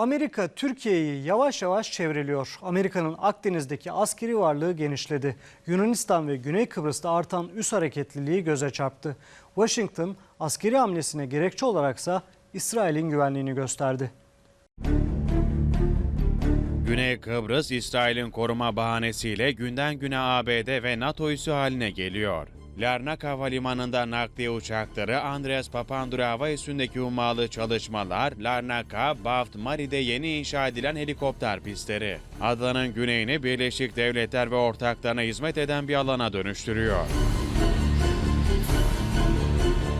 Amerika Türkiye'yi yavaş yavaş çevreliyor. Amerika'nın Akdeniz'deki askeri varlığı genişledi. Yunanistan ve Güney Kıbrıs'ta artan üs hareketliliği göze çarptı. Washington askeri hamlesine gerekçe olaraksa İsrail'in güvenliğini gösterdi. Güney Kıbrıs, İsrail'in koruma bahanesiyle günden güne ABD ve NATO üssü haline geliyor. Larnaca Havalimanı'nda nakliye uçakları Andreas Papandreou Hava Üssü'ndeki hummalı çalışmalar, Larnaca, Baft, Mari'de yeni inşa edilen helikopter pistleri. Adanın güneyini Birleşik Devletler ve ortaklarına hizmet eden bir alana dönüştürüyor.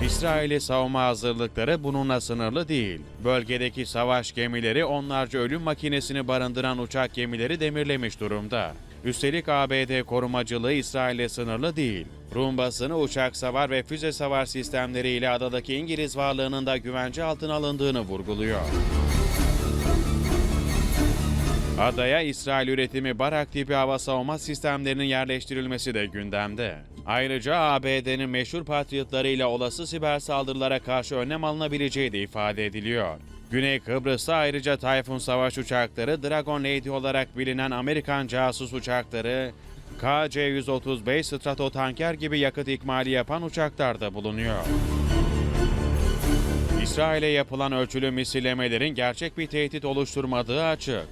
İsrail'i savunma hazırlıkları bununla sınırlı değil. Bölgedeki savaş gemileri onlarca ölüm makinesini barındıran uçak gemileri demirlemiş durumda. Üstelik ABD korumacılığı İsrail'le sınırlı değil. Rum basını uçak savar ve füze savar sistemleriyle adadaki İngiliz varlığının da güvence altına alındığını vurguluyor. Adaya İsrail üretimi Barak tipi hava savunma sistemlerinin yerleştirilmesi de gündemde. Ayrıca ABD'nin meşhur patriotlarıyla olası siber saldırılara karşı önlem alınabileceği de ifade ediliyor. Güney Kıbrıs'ta ayrıca Tayfun savaş uçakları, Dragon Lady olarak bilinen Amerikan casus uçakları, KC-135 Stratotanker gibi yakıt ikmali yapan uçaklar da bulunuyor. İsrail'e yapılan ölçülü misillemelerin gerçek bir tehdit oluşturmadığı açık.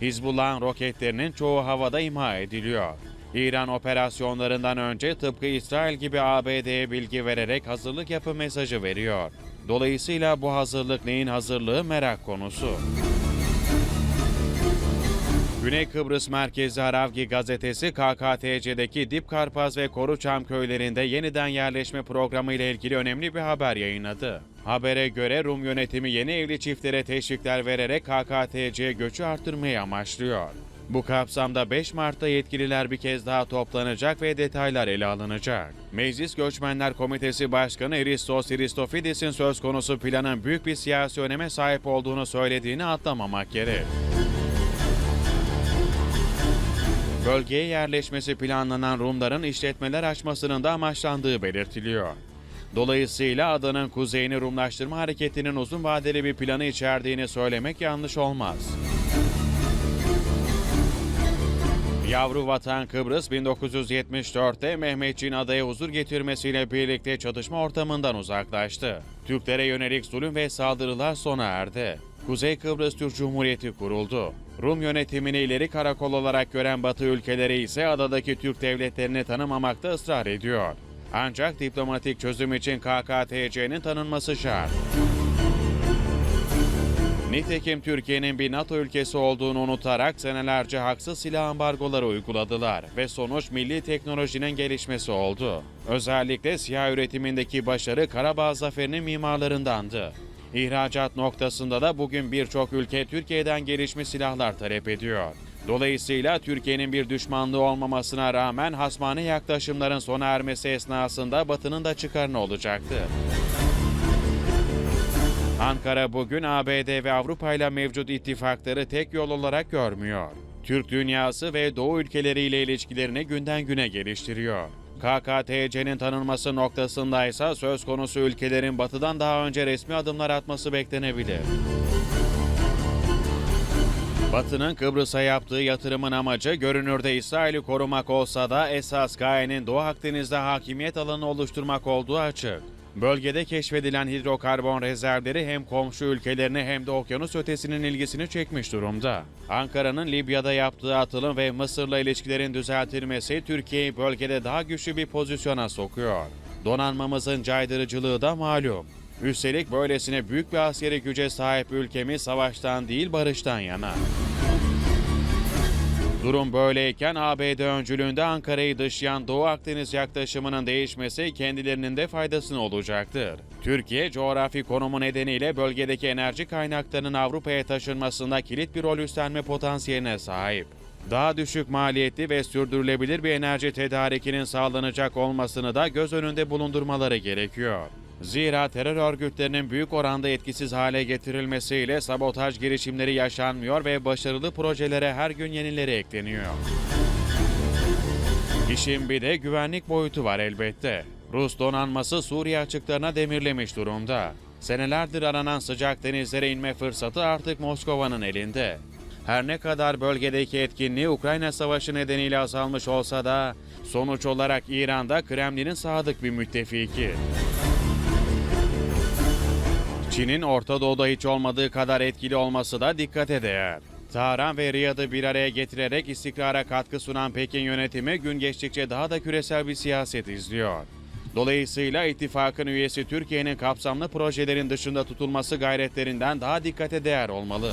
Hizbullah'ın roketlerinin çoğu havada imha ediliyor. İran operasyonlarından önce tıpkı İsrail gibi ABD'ye bilgi vererek hazırlık yapı mesajı veriyor. Dolayısıyla bu hazırlık neyin hazırlığı merak konusu. Güney Kıbrıs merkezi Haravgi gazetesi KKTC'deki Dip Karpaz ve Koruçam köylerinde yeniden yerleşme programı ile ilgili önemli bir haber yayınladı. Habere göre Rum yönetimi yeni evli çiftlere teşvikler vererek KKTC'ye göçü arttırmayı amaçlıyor. Bu kapsamda 5 Mart'ta yetkililer bir kez daha toplanacak ve detaylar ele alınacak. Meclis Göçmenler Komitesi Başkanı Eristos Christofidis'in söz konusu planın büyük bir siyasi öneme sahip olduğunu söylediğini atlamamak gerek. Bölgeye yerleşmesi planlanan Rumların işletmeler açmasının da amaçlandığı belirtiliyor. Dolayısıyla adanın kuzeyini Rumlaştırma hareketinin uzun vadeli bir planı içerdiğini söylemek yanlış olmaz. Yavru vatan Kıbrıs 1974'te Mehmetçiğin adaya huzur getirmesiyle birlikte çatışma ortamından uzaklaştı. Türklere yönelik zulüm ve saldırılar sona erdi. Kuzey Kıbrıs Türk Cumhuriyeti kuruldu. Rum yönetimini ileri karakol olarak gören Batı ülkeleri ise adadaki Türk devletlerini tanımamakta ısrar ediyor. Ancak diplomatik çözüm için KKTC'nin tanınması şart. Nitekim Türkiye'nin bir NATO ülkesi olduğunu unutarak senelerce haksız silah ambargoları uyguladılar ve sonuç milli teknolojinin gelişmesi oldu. Özellikle siyah üretimindeki başarı Karabağ Zaferi'nin mimarlarındandı. İhracat noktasında da bugün birçok ülke Türkiye'den gelişmiş silahlar talep ediyor. Dolayısıyla Türkiye'nin bir düşmanlığı olmamasına rağmen hasmane yaklaşımların sona ermesi esnasında Batı'nın da çıkarını olacaktı. Ankara bugün ABD ve Avrupa ile mevcut ittifakları tek yol olarak görmüyor. Türk dünyası ve Doğu ülkeleriyle ilişkilerini günden güne geliştiriyor. KKTC'nin tanınması noktasında ise söz konusu ülkelerin batıdan daha önce resmi adımlar atması beklenebilir. Batı'nın Kıbrıs'a yaptığı yatırımın amacı görünürde İsrail'i korumak olsa da esas gayenin Doğu Akdeniz'de hakimiyet alanı oluşturmak olduğu açık. Bölgede keşfedilen hidrokarbon rezervleri hem komşu ülkelerini hem de okyanus ötesinin ilgisini çekmiş durumda. Ankara'nın Libya'da yaptığı atılım ve Mısır'la ilişkilerin düzeltilmesi Türkiye'yi bölgede daha güçlü bir pozisyona sokuyor. Donanmamızın caydırıcılığı da malum. Üstelik böylesine büyük bir askeri güce sahip ülkemiz savaştan değil barıştan yana. Durum böyleyken ABD öncülüğünde Ankara'yı dışlayan Doğu Akdeniz yaklaşımının değişmesi kendilerinin de faydasına olacaktır. Türkiye, coğrafi konumu nedeniyle bölgedeki enerji kaynaklarının Avrupa'ya taşınmasında kilit bir rol üstlenme potansiyeline sahip. Daha düşük maliyetli ve sürdürülebilir bir enerji tedarikinin sağlanacak olmasını da göz önünde bulundurmaları gerekiyor. Zira terör örgütlerinin büyük oranda etkisiz hale getirilmesiyle sabotaj girişimleri yaşanmıyor ve başarılı projelere her gün yenileri ekleniyor. İşin bir de güvenlik boyutu var elbette. Rus donanması Suriye açıklarına demirlemiş durumda. Senelerdir aranan sıcak denizlere inme fırsatı artık Moskova'nın elinde. Her ne kadar bölgedeki etkinliği Ukrayna Savaşı nedeniyle azalmış olsa da sonuç olarak İran'da Kremlin'in sadık bir müttefiki. Çin'in Orta Doğu'da hiç olmadığı kadar etkili olması da dikkate değer. Tahran ve Riyad'ı bir araya getirerek istikrara katkı sunan Pekin yönetimi gün geçtikçe daha da küresel bir siyaset izliyor. Dolayısıyla ittifakın üyesi Türkiye'nin kapsamlı projelerin dışında tutulması gayretlerinden daha dikkate değer olmalı.